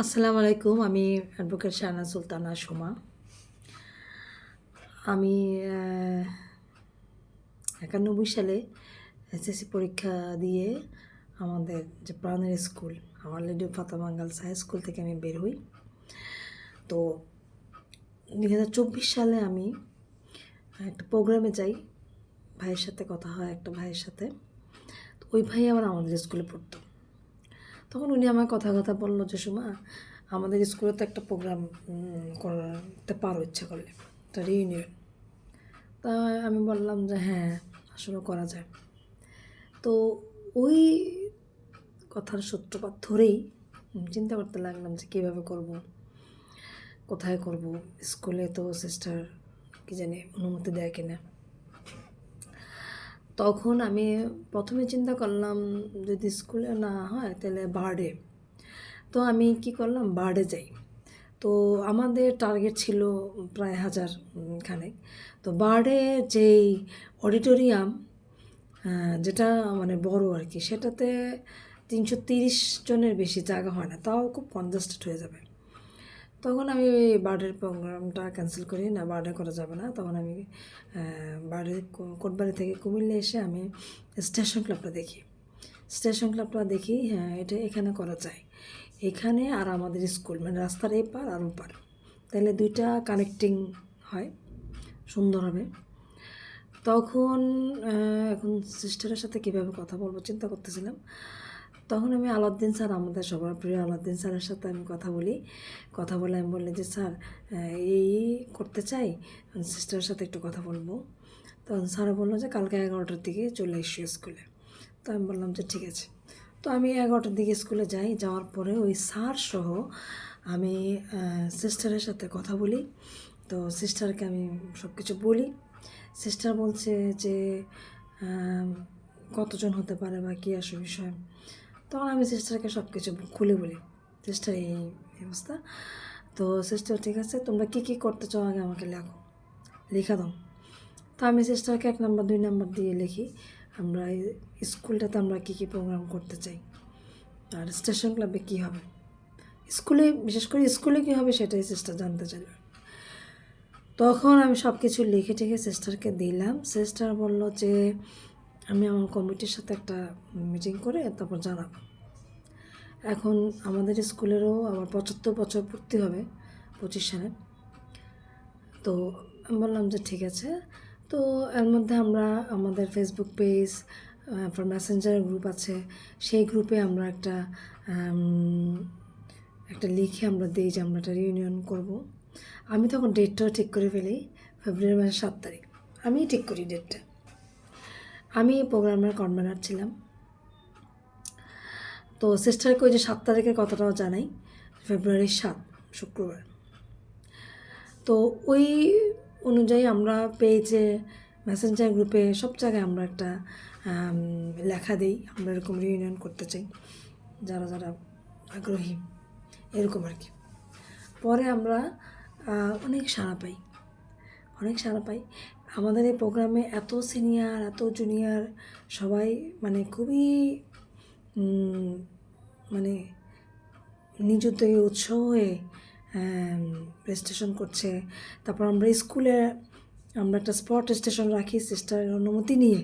আসসালামু আলাইকুম, আমি অ্যাডভোকেট শাহনা সুলতানা সোমা। আমি একানব্বই সালে এসএসসি পরীক্ষা দিয়ে আমাদের যে প্রাণের স্কুল আমার lady Fatema girls high school থেকে আমি বের হই। তো দুই হাজার চব্বিশ সালে আমি একটা প্রোগ্রামে যাই, ভাইয়ের সাথে কথা হয়, একটা ভাইয়ের সাথে। তো ওই ভাই আবার আমাদের স্কুলে পড়তো। তখন উনি আমার কথা কথা বলল যে, সুমা, আমাদের স্কুলে তো একটা প্রোগ্রাম করতে পারো ইচ্ছা করলে, একটা রিউনিয়ন তা আমি বললাম যে হ্যাঁ আসলে করা যায়। তো ওই কথার সূত্রপাত ধরেই চিন্তা করতে লাগলাম যে, কীভাবে করব? কোথায় করব? স্কুলে তো সিস্টার কি জানি অনুমতি দেয় কিনা। তখন আমি প্রথমে চিন্তা করলাম যদি স্কুলে না হয় তাহলে বার্ডে। তো আমি কি করলাম? বার্ডে যাই। তো আমাদের টার্গেট ছিল প্রায় হাজার খানেক। তো বার্ডে যেই অডিটোরিয়াম যেটা মানে বড় আর কি, সেটাতে তিনশো তিরিশ জনের বেশি জায়গা হয় না, তাও খুব কনজাস্টেড হয়ে যাবে। তখন আমি ওই বার্ডের প্রোগ্রামটা ক্যান্সেল করি, না বার্ডে করা যাবে না। তখন আমি বার্ডে কোটবাড়ি থেকে কুমিল্লা এসে আমি স্টেশন ক্লাবটা দেখি। স্টেশন ক্লাবটা দেখি হ্যাঁ এটা এখানে করা যায়। এখানে আর আমাদের স্কুল মানে রাস্তার এই পার আর ওপার তাহলে দুইটা কানেক্টিং হয়, সুন্দর হবে। তখন এখন সিস্টারের সাথে কীভাবে কথা বলব চিন্তা করতেছিলাম। তখন আমি আলাউদ্দিন স্যার, আমাদের সবার প্রিয় আলাউদ্দিন স্যারের সাথে আমি কথা বলি। কথা বলে আমি বললাম যে, স্যার এই করতে চাই সিস্টারের সাথে একটু কথা বলব। তখন স্যার বলল যে, কালকে এগারোটার দিকে চলে এসছি স্কুলে। তো আমি বললাম যে, ঠিক আছে। তো আমি এগারোটার দিকে স্কুলে যাই, যাওয়ার পরে ওই স্যার সহ আমি সিস্টারের সাথে কথা বলি। তো সিস্টারকে আমি সব কিছু বলি। সিস্টার বলছে যে কতজন হতে পারে বা কী আসে বিষয়। তখন আমি সিস্টারকে সব কিছু খুলে বলি। সিস্টার এই অবস্থা তো সিস্টার ঠিক আছে? তোমরা কী কী করতে চাও আগে আমাকে লেখো। লেখা দাও। তো আমি সিস্টারকে এক নম্বর দুই নাম্বার দিয়ে লিখি। আমরা স্কুলটাতে আমরা কী কী প্রোগ্রাম করতে চাই? আর স্টেশন ক্লাবে কী হবে? স্কুলে, বিশেষ করে স্কুলে কী হবে সেটাই সিস্টার জানতে চাইল। তখন আমি সব কিছু লিখে টিখে সিস্টারকে দিলাম। সিস্টার বলল যে আমি আমার কমিটির সাথে একটা মিটিং করে তারপর জানাব। এখন আমাদের স্কুলেরও আবার পঁচাত্তর বছর পূর্তি হবে পঁচিশ সালে। তো আমি বললাম যে ঠিক আছে। তো এর মধ্যে আমরা আমাদের ফেসবুক পেজ তারপর মেসেঞ্জার গ্রুপ আছে। সেই গ্রুপে আমরা একটা একটা লিখে আমরা দিই যে আমরা একটা রিউনিয়ন করব। আমি তখন ডেটটাও ঠিক করে ফেলি ফেব্রুয়ারি মাসের সাত তারিখ। আমি ঠিক করি ডেটটা আমি প্রোগ্রামের কনভেনার ছিলাম। তো সিস্টারকে ওই যে সাত তারিখের কথাটাও জানাই, ফেব্রুয়ারির সাত, শুক্রবার। তো ওই অনুযায়ী আমরা পেজে, মেসেঞ্জার গ্রুপে সব জায়গায় আমরা একটা লেখা দিই, আমরা এরকম রিউনিয়ন করতে চাই, যারা যারা আগ্রহী, এরকম আর কি। পরে আমরা অনেক সাড়া পাই, অনেক সাড়া পাই। আমাদের এই প্রোগ্রামে এত সিনিয়র, এত জুনিয়র, সবাই মানে খুবই মানে নিজ থেকে উৎসাহ, হয়ে রেজিস্ট্রেশন করছে। তারপর আমরা স্কুলে, আমরা একটা স্পট স্টেশন রাখি সিস্টারের অনুমতি নিয়ে।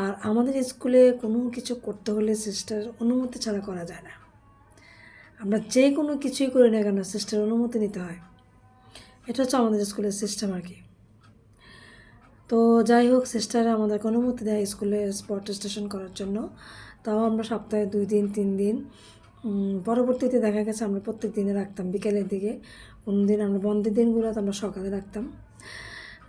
আর আমাদের স্কুলে কোনো কিছু করতে হলে সিস্টার অনুমতি ছাড়া করা যায় না। আমরা যে কোনো কিছুই করি না কেন সিস্টার অনুমতি নিতে হয়। এটা হচ্ছে আমাদের স্কুলের সিস্টেম আর কি। তো যাই হোক সিস্টার আমাদেরকে অনুমতি দেয় স্কুলে স্পট স্টেশন করার জন্য। তাও আমরা সপ্তাহে দুই দিন, তিন দিন। পরবর্তীতে দেখা গেছে আমরা প্রত্যেক দিনে রাখতাম, বিকেলের দিকে। কোন দিন আমরা বন্ধের দিনগুলোতে আমরা সকালে রাখতাম।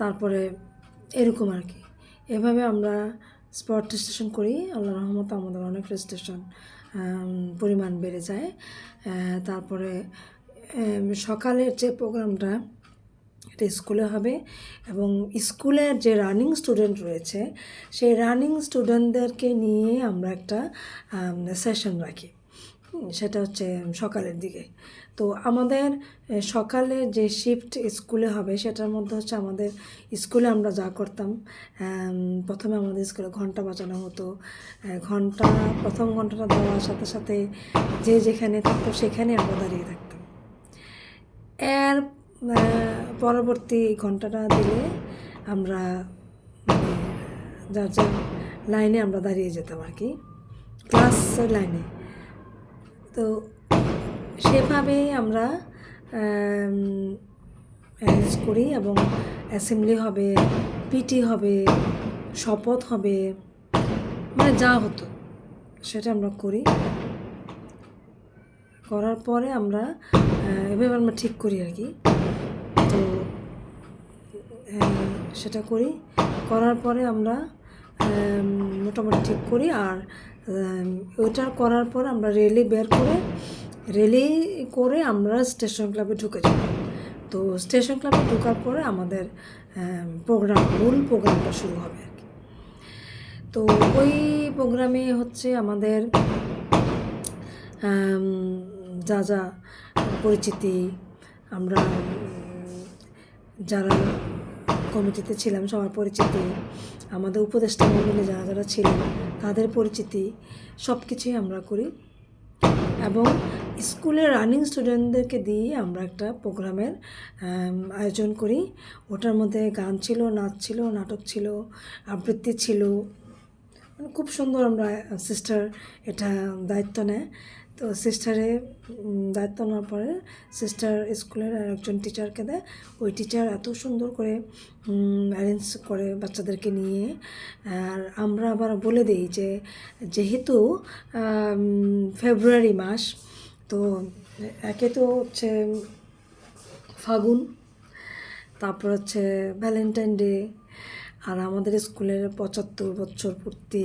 তারপরে এরকম আর কি। এভাবে আমরা স্পট স্টেশন করি। আল্লাহ রহমত আমাদের অনেক স্টেশন পরিমাণ বেড়ে যায়। তারপরে সকালের যে প্রোগ্রামটা এটা স্কুলে হবে এবং স্কুলের যে রানিং স্টুডেন্ট রয়েছে, সেই রানিং স্টুডেন্টদেরকে নিয়ে আমরা একটা সেশন রাখি। সেটা হচ্ছে সকালের দিকে। তো আমাদের সকালে যে শিফট স্কুলে হবে, সেটার মধ্যে হচ্ছে আমাদের স্কুলে আমরা যা করতাম প্রথমে আমাদের স্কুলে ঘণ্টা বাজানো হতো। ঘণ্টা, প্রথম ঘন্টাটা দেওয়ার সাথে সাথে যে যেখানে থাকতো, সেখানে আমরা দাঁড়িয়ে থাকতাম। এর পরবর্তী ঘন্টাটা দিলে আমরা মানে যার যার লাইনে আমরা দাঁড়িয়ে যেতাম আর কি, ক্লাস লাইনে। তো সেভাবেই আমরা অ্যারেঞ্জ করি এবং অ্যাসেম্বলি হবে পিটি হবে, শপথ হবে মানে যা হতো সেটা আমরা করি। করার পরে আমরা এভাবে আমরা ঠিক করি আর কি। সেটা করি। করার পরে আমরা মোটামুটি ঠিক করি। আর ওইটা করার পর আমরা রেলি বের করে, রেলি করে আমরা স্টেশন ক্লাবে ঢুকে যাই। তো স্টেশন ক্লাবে ঢোকার পরে আমাদের প্রোগ্রাম, মূল প্রোগ্রামটা শুরু হবে আর কি। তো ওই প্রোগ্রামে হচ্ছে আমাদের যা যা পরিচিতি, আমরা যারা কমিটিতে ছিলাম, সবার পরিচিতি, আমাদের উপদেষ্টা মণ্ডলে যারা যারা ছিলেন, তাদের পরিচিতি সব কিছুই আমরা করি। এবং স্কুলের রানিং স্টুডেন্টদেরকে দিয়ে আমরা একটা প্রোগ্রামের আয়োজন করি। ওটার মধ্যে গান ছিল, নাচ ছিল, নাটক ছিল, আবৃত্তি ছিল। মানে খুব সুন্দর আমরা সিস্টার এটা দায়িত্ব নেয়। তো সিস্টারে দায়িত্ব নেওয়ার পরে সিস্টার স্কুলের আর একজন টিচারকে দেয়। ওই টিচার এত সুন্দর করে অ্যারেঞ্জ করে বাচ্চাদেরকে নিয়ে, আর আমরা আবার বলে দিই যে, যেহেতু ফেব্রুয়ারি মাস, তো একে তো হচ্ছে ফাগুন, তারপর হচ্ছে ভ্যালেন্টাইন ডে আর আমাদের স্কুলের পঁচাত্তর বছর পূর্তি।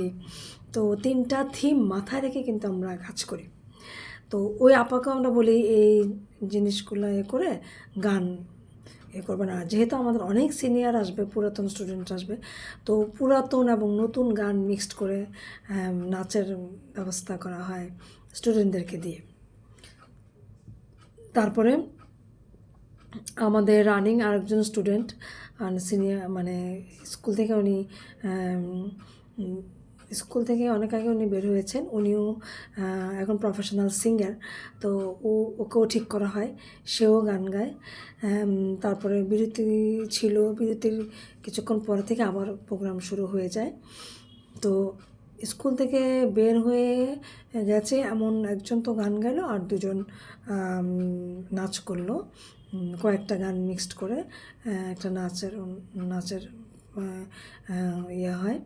তো তিনটা থিম মাথায় রেখে কিন্তু আমরা কাজ করি। তো ওই আপাকে আমরা বলি এই জিনিসগুলো এ করে গান এ করবে না। যেহেতু আমাদের অনেক সিনিয়র আসবে, পুরাতন স্টুডেন্ট আসবে, তো পুরাতন এবং নতুন গান মিক্সড করে নাচের ব্যবস্থা করা হয় স্টুডেন্টদেরকে দিয়ে। তারপরে আমাদের রানিং আরেকজন স্টুডেন্ট সিনিয়র মানে স্কুল থেকে উনি স্কুল থেকে অনেক আগে উনি বের হয়েছেন। উনিও এখন প্রফেশনাল সিঙ্গার তো ও, ওকেও ঠিক করা হয়। সেও গান গায়। তারপরে বিরতি ছিল, বিরতির কিছুক্ষণ পরে থেকে আবার প্রোগ্রাম শুরু হয়ে যায়। তো স্কুল থেকে বের হয়ে গেছে এমন একজন তো গান গেলো আর দুজন নাচ করল। কয়েকটা গান মিক্সড করে একটা নাচের নাচের ইয়ে হয়।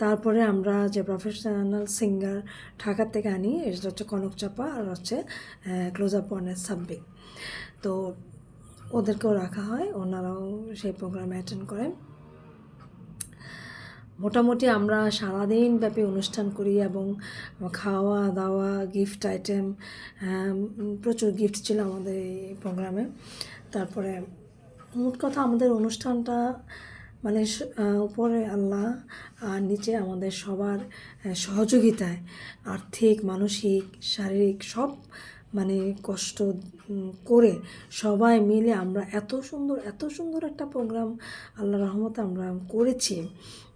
তারপরে আমরা যে প্রফেশনাল সিঙ্গার ঢাকার থেকে আনি, এটা হচ্ছে কনক চাপা আর হচ্ছে ক্লোজ আপ ওয়ানের সাব্বিক তো ওদেরকেও রাখা হয়, ওনারাও সেই প্রোগ্রামে অ্যাটেন্ড করেন। মোটামুটি আমরা সারাদিন ব্যাপী অনুষ্ঠান করি এবং খাওয়া দাওয়া গিফট আইটেম প্রচুর গিফট ছিল আমাদের এই প্রোগ্রামে তারপরে মোট কথা আমাদের অনুষ্ঠানটা মানে উপরে আল্লাহ আর নিচে আমাদের সবার সহযোগিতায় আর্থিক, মানসিক, শারীরিক সব মানে কষ্ট করে সবাই মিলে আমরা এত সুন্দর এত সুন্দর একটা প্রোগ্রাম আল্লাহ রহমতে আমরা করেছি।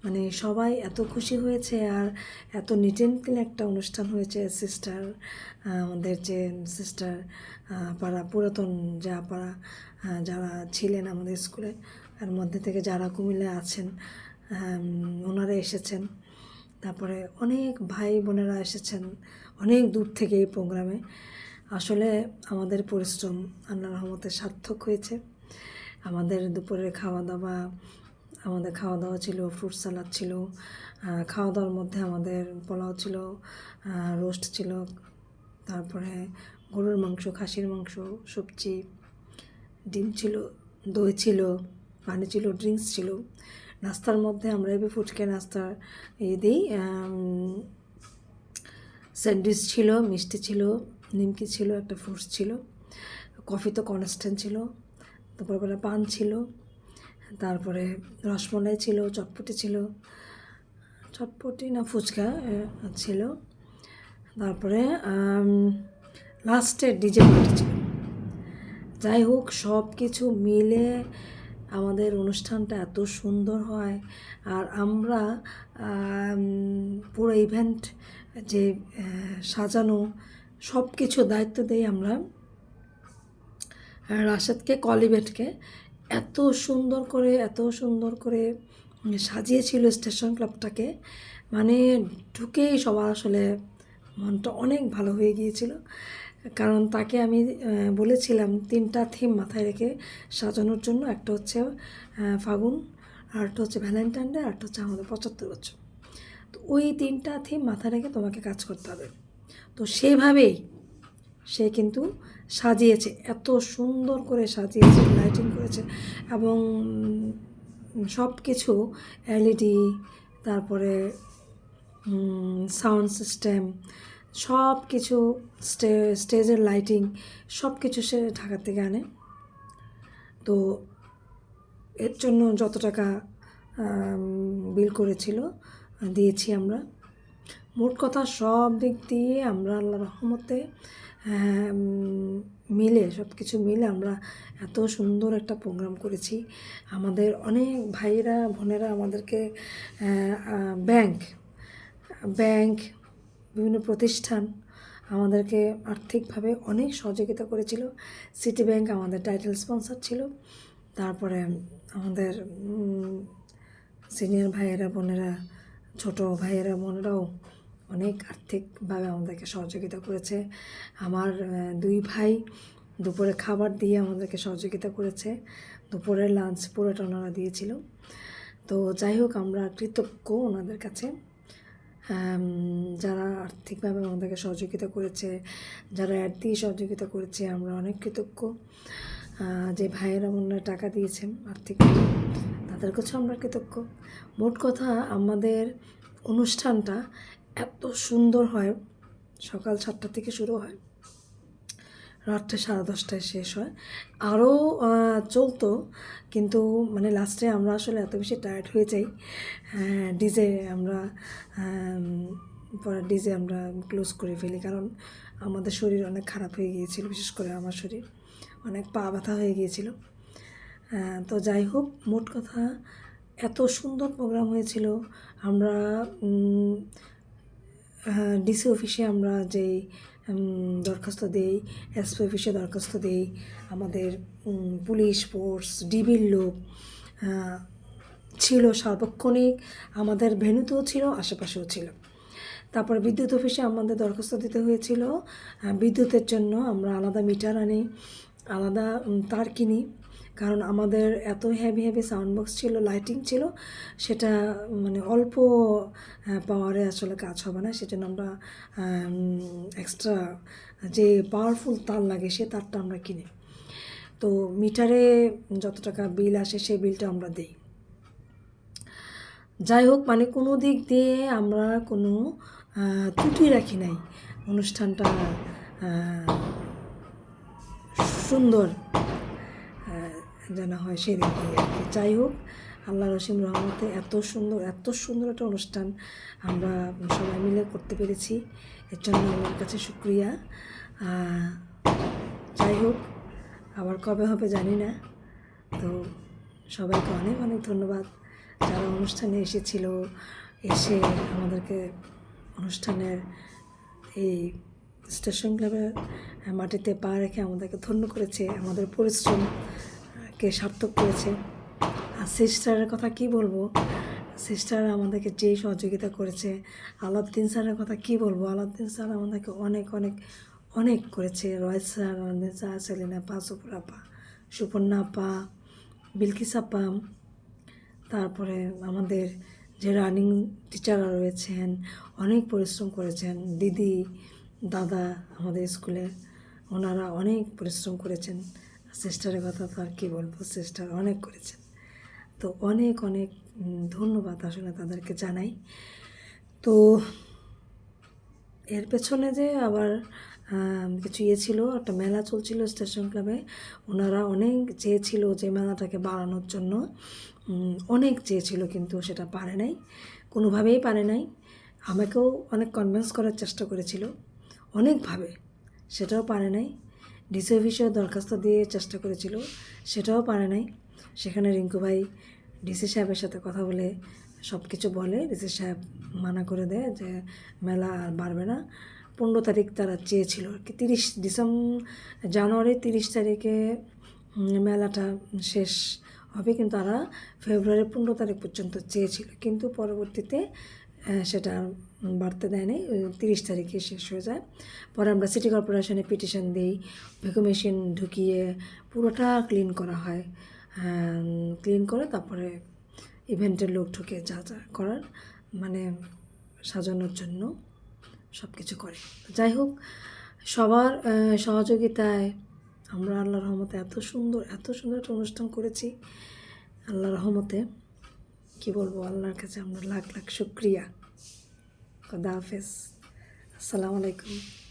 মানে সবাই এত খুশি হয়েছে আর এত নিট অ্যান্ড ক্লিন একটা অনুষ্ঠান হয়েছে সিস্টার আমাদের যে সিস্টার পাড়া, পুরাতন যা পাড়া যারা ছিলেন আমাদের স্কুলে এর মধ্যে থেকে যারা কুমিল্লায় আছেন ওনারা এসেছেন। তারপরে অনেক ভাই বোনেরা এসেছেন অনেক দূর থেকে এই প্রোগ্রামে। আসলে আমাদের পরিশ্রম আল্লাহ রহমতে সার্থক হয়েছে। আমাদের দুপুরের খাওয়া দাওয়া আমাদের খাওয়া দাওয়া ছিল, ফ্রুট সালাদ ছিল খাওয়া দাওয়ার মধ্যে আমাদের পোলাও ছিল রোস্ট ছিল, তারপরে গরুর মাংস, খাসির মাংস, সবজি, ডিম ছিল, দই ছিল পানি ছিল ড্রিঙ্কস ছিল। নাস্তার মধ্যে আমরা এবার ফুচকে, নাস্তা ইয়ে দিই স্যান্ডউইচ ছিল, মিষ্টি ছিল, নিমকি ছিল, একটা ফ্রুটস ছিল, কফি তো কনস্ট্যান্ট ছিল তারপরে পরে পান ছিল, তারপরে রসমলাই ছিল, চটপটি ছিল, চটপটি না ফুচকা ছিল, তারপরে লাস্টে ডিজে পার্টি ছিল। যাই হোক সব কিছু মিলে আমাদের অনুষ্ঠানটা এত সুন্দর হয়। আর আমরা পুরো ইভেন্ট যে সাজানো সব কিছু দায়িত্ব দেই আমরা রাশেদকে, কলিবেটকে। এত সুন্দর করে, এত সুন্দর করে সাজিয়েছিল স্টেশন ক্লাবটাকে মানে ঢুকেই সবার আসলে মনটা অনেক ভালো হয়ে গিয়েছিল। কারণ তাকে আমি বলেছিলাম তিনটা থিম মাথায় রেখে সাজানোর জন্য। একটা হচ্ছে ফাগুন, আর একটা হচ্ছে ভ্যালেন্টাইন ডে আর হচ্ছে আমাদের পঁচাত্তর বছর। তো ওই তিনটা থিম মাথায় রেখে তোমাকে কাজ করতে হবে। তো সেইভাবেই সে কিন্তু সাজিয়েছে, এত সুন্দর করে সাজিয়েছে লাইটিং করেছে এবং সব কিছু এলইডি তারপরে সাউন্ড সিস্টেম সব কিছু স্টে, স্টেজের লাইটিং সব কিছু সে ঢাকার থেকে আনে। তো এর জন্য যত টাকা বিল করেছিল, দিয়েছি আমরা। মোট কথা সব দিক দিয়ে আমরা আল্লাহ রহমতে মিলে সব কিছু মিলে আমরা এত সুন্দর একটা প্রোগ্রাম করেছি। আমাদের অনেক ভাইয়েরা, বোনেরা আমাদেরকে ব্যাংক ব্যাংক বিভিন্ন প্রতিষ্ঠান আমাদেরকে আর্থিকভাবে অনেক সহযোগিতা করেছিল। সিটি ব্যাংক আমাদের টাইটেল স্পন্সর ছিল। তারপরে আমাদের সিনিয়র ভাইয়েরা, বোনেরা, ছোট ভাইয়েরা, বোনেরাও অনেক আর্থিকভাবে আমাদেরকে সহযোগিতা করেছে। আমার দুই ভাই দুপুরে খাবার দিয়ে আমাদেরকে সহযোগিতা করেছে। দুপুরের লাঞ্চ পুরোটা ওনারা দিয়েছিল। তো যাই হোক, আমরা কৃতজ্ঞ ওনাদের কাছে। যারা আর্থিকভাবে আমাদেরকে সহযোগিতা করেছে, যারা অ্যাড দিয়ে সহযোগিতা করেছে, আমরা অনেক কৃতজ্ঞ। যে ভাইয়েরা মনে টাকা দিয়েছেন আর্থিকভাবে তাদের কাছেও আমরা কৃতজ্ঞ। মোট কথা, আমাদের অনুষ্ঠানটা এত সুন্দর হয়, সকাল সাতটা থেকে শুরু হয়। রাত্রে সাড়ে দশটায় শেষ হয়। আরও চলতো কিন্তু মানে লাস্টে আমরা আসলে এত বেশি টায়ার্ড হয়ে যাই। ডিজে আমরা আম, পরে ডিজে আমরা ক্লোজ করে ফেলি কারণ আমাদের শরীর অনেক খারাপ হয়ে গিয়েছিল বিশেষ করে আমার শরীর। অনেক পা ব্যথা হয়ে গিয়েছিল। আহ, তো যাই হোক মোট কথা এত সুন্দর প্রোগ্রাম হয়েছিল। আমরা ডিসি অফিসে আমরা যেই দরখাস্ত দেই এসপি অফিসে দরখাস্ত দেই, আমাদের পুলিশ ফোর্স ডিবির লোক ছিল সার্বক্ষণিক, আমাদের ভেনুতেও ছিল, আশেপাশেও ছিল। তারপর বিদ্যুৎ অফিসে আমাদের দরখাস্ত দিতে হয়েছিল। বিদ্যুতের জন্য আমরা আলাদা মিটার আনি, আলাদা তার কিনি। কারণ আমাদের এত হেভি হেভি সাউন্ড বক্স ছিল লাইটিং ছিল, সেটা মানে অল্প পাওয়ারে আসলে কাজ হবে না। সেজন্য আমরা এক্সট্রা যে পাওয়ারফুল তার লাগে, সে তারটা আমরা কিনি। তো মিটারে যত টাকা বিল আসে, সেই বিলটা আমরা দিই। যাই হোক মানে কোনো দিক দিয়ে আমরা কোনো ত্রুটি রাখি নাই। অনুষ্ঠানটা সুন্দর। যেন হয় দিক আর কি। যাই হোক আল্লাহ রসিম রহমতে এত সুন্দর এত সুন্দর একটা অনুষ্ঠান আমরা সবাই মিলে করতে পেরেছি। এর জন্য আল্লাহর কাছে শুক্রিয়া। আহ, যাই হোক আবার কবে হবে জানি না। তো সবাইকে অনেক অনেক ধন্যবাদ। যারা অনুষ্ঠানে এসেছিল এসে আমাদেরকে অনুষ্ঠানের এই স্টেশন ক্লাবের মাটিতে পা রেখে আমাদেরকে ধন্য করেছে আমাদের পরিশ্রমকে সার্থক করেছে? আর সিস্টারের কথা কি বলব? সিস্টার আমাদেরকে যেই সহযোগিতা করেছে, আলাউদ্দিন স্যারের কথা কি বলব? আলাউদ্দিন স্যার আমাদেরকে অনেক অনেক অনেক করেছে। রয়েস স্যার, আলাউদ্দিন স্যার, সেলিনা পা সুপুর আপা সুপর্ণা আপা বিলকিস আপা, তারপরে আমাদের যে রানিং টিচাররা রয়েছেন, অনেক পরিশ্রম করেছেন। দিদি, দাদা আমাদের স্কুলে, ওনারা অনেক পরিশ্রম করেছেন। সিস্টারের কথা তো আর কী বলব, সিস্টার অনেক করেছেন। তো অনেক অনেক ধন্যবাদ আসলে তাদেরকে জানাই। তো এর পেছনে যে আবার কিছু ইয়ে ছিল, একটা মেলা চলছিল স্টেশন ক্লাবে, ওনারা অনেক চেয়েছিল যে মেলাটাকে বাড়ানোর জন্য। অনেক চেয়েছিল কিন্তু সেটা পারে নাই, কোনোভাবেই পারে নাই। আমাকেও অনেক কনভিন্স করার চেষ্টা করেছিল, অনেকভাবে, সেটাও পারে নাই। ডিসি অফিসেও দরখাস্ত দিয়ে চেষ্টা করেছিল, সেটাও পারে নাই। সেখানে রিঙ্কু ভাই ডিসি সাহেবের সাথে কথা বলে সব কিছু বলে, ডিসি সাহেব মানা করে দেয় যে মেলা আর বাড়বে না। পনেরো তারিখ তারা চেয়েছিল আর কি। তিরিশ ডিসেম্বর জানুয়ারি তিরিশ তারিখে মেলাটা শেষ হবে, কিন্তু তারা ফেব্রুয়ারি পনেরো তারিখ পর্যন্ত চেয়েছিল। কিন্তু পরবর্তীতে সেটা আর বাড়তে দেয়নি ওই তিরিশ তারিখে শেষ হয়ে যায়। পরে আমরা সিটি কর্পোরেশনে পিটিশন দিই। ভেকু মেশিন ঢুকিয়ে পুরোটা ক্লিন করা হয়। ক্লিন করে তারপরে ইভেন্টের লোক ঢুকে যা যা করার মানে সাজানোর জন্য সব কিছু করে। যাই হোক, সবার সহযোগিতায় আমরা আল্লাহ রহমতে এত সুন্দর এত সুন্দর একটা অনুষ্ঠান করেছি। আল্লাহ রহমতে। কি বলব? আল্লাহর কাছে আমরা লাখ লাখ শুক্রিয়া। খোদা হাফেজ। আসসালামু আলাইকুম।